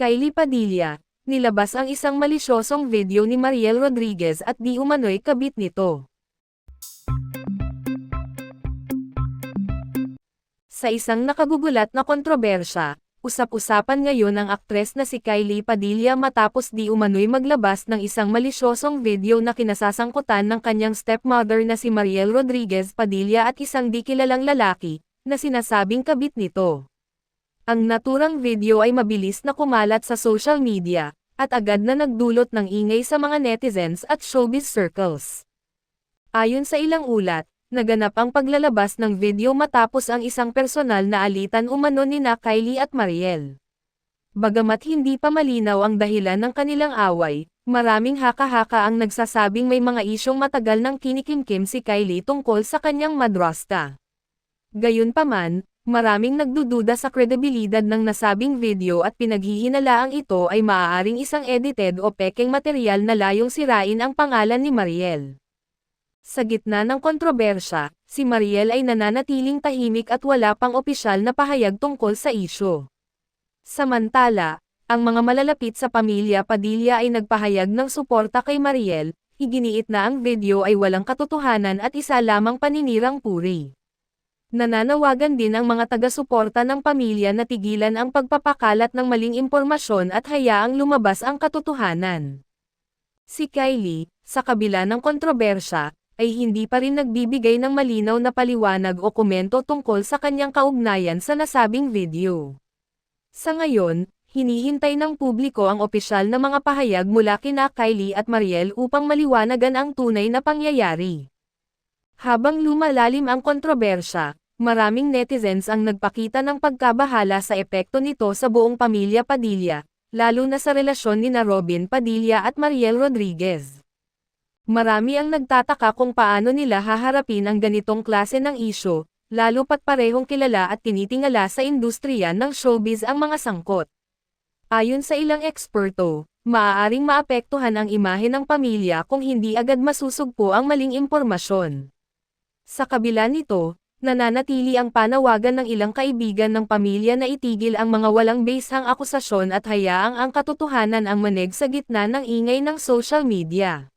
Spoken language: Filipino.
Kylie Padilla, nilabas ang isang malisyosong video ni Mariel Rodriguez at di umano'y kabit nito. Sa isang nakagugulat na kontrobersya, usap-usapan ngayon ang aktres na si Kylie Padilla matapos di umano'y maglabas ng isang malisyosong video na kinasasangkutan ng kanyang stepmother na si Mariel Rodriguez Padilla at isang di kilalang lalaki, na sinasabing kabit nito. Ang naturang video ay mabilis na kumalat sa social media, at agad na nagdulot ng ingay sa mga netizens at showbiz circles. Ayon sa ilang ulat, naganap ang paglalabas ng video matapos ang isang personal na alitan umano ni na Kylie at Mariel. Bagamat hindi pa malinaw ang dahilan ng kanilang away, maraming haka-haka ang nagsasabing may mga isyong matagal nang kinikimkim si Kylie tungkol sa kanyang madrasta. Gayunpaman, maraming nagdududa sa kredibilidad ng nasabing video at pinaghihinalaang ito ay maaaring isang edited o pekeng material na layong sirain ang pangalan ni Mariel. Sa gitna ng kontrobersya, si Mariel ay nananatiling tahimik at wala pang opisyal na pahayag tungkol sa isyo. Samantala, ang mga malalapit sa pamilya Padilla ay nagpahayag ng suporta kay Mariel, iginiit na ang video ay walang katotohanan at isa lamang paninirang puri. Nananawagan din ang mga taga-suporta ng pamilya na tigilan ang pagpapakalat ng maling impormasyon at hayaang lumabas ang katotohanan. Si Kylie, sa kabila ng kontrobersya, ay hindi pa rin nagbibigay ng malinaw na paliwanag o komento tungkol sa kanyang kaugnayan sa nasabing video. Sa ngayon, hinihintay ng publiko ang opisyal na mga pahayag mula kina Kylie at Mariel upang maliwanagan ang tunay na pangyayari. Habang lumalalim ang kontrobersya, maraming netizens ang nagpakita ng pagkabahala sa epekto nito sa buong pamilya Padilla, lalo na sa relasyon ni na Robin Padilla at Mariel Rodriguez. Marami ang nagtataka kung paano nila haharapin ang ganitong klase ng isyo, lalo pat parehong kilala at tinitingala sa industriya ng showbiz ang mga sangkot. Ayon sa ilang eksperto, maaaring maapektuhan ang imahe ng pamilya kung hindi agad masusugpo ang maling impormasyon. Sa kabila nito, nananatili ang panawagan ng ilang kaibigan ng pamilya na itigil ang mga walang basehang akusasyon at hayaang ang katotohanan ang manig sa gitna ng ingay ng social media.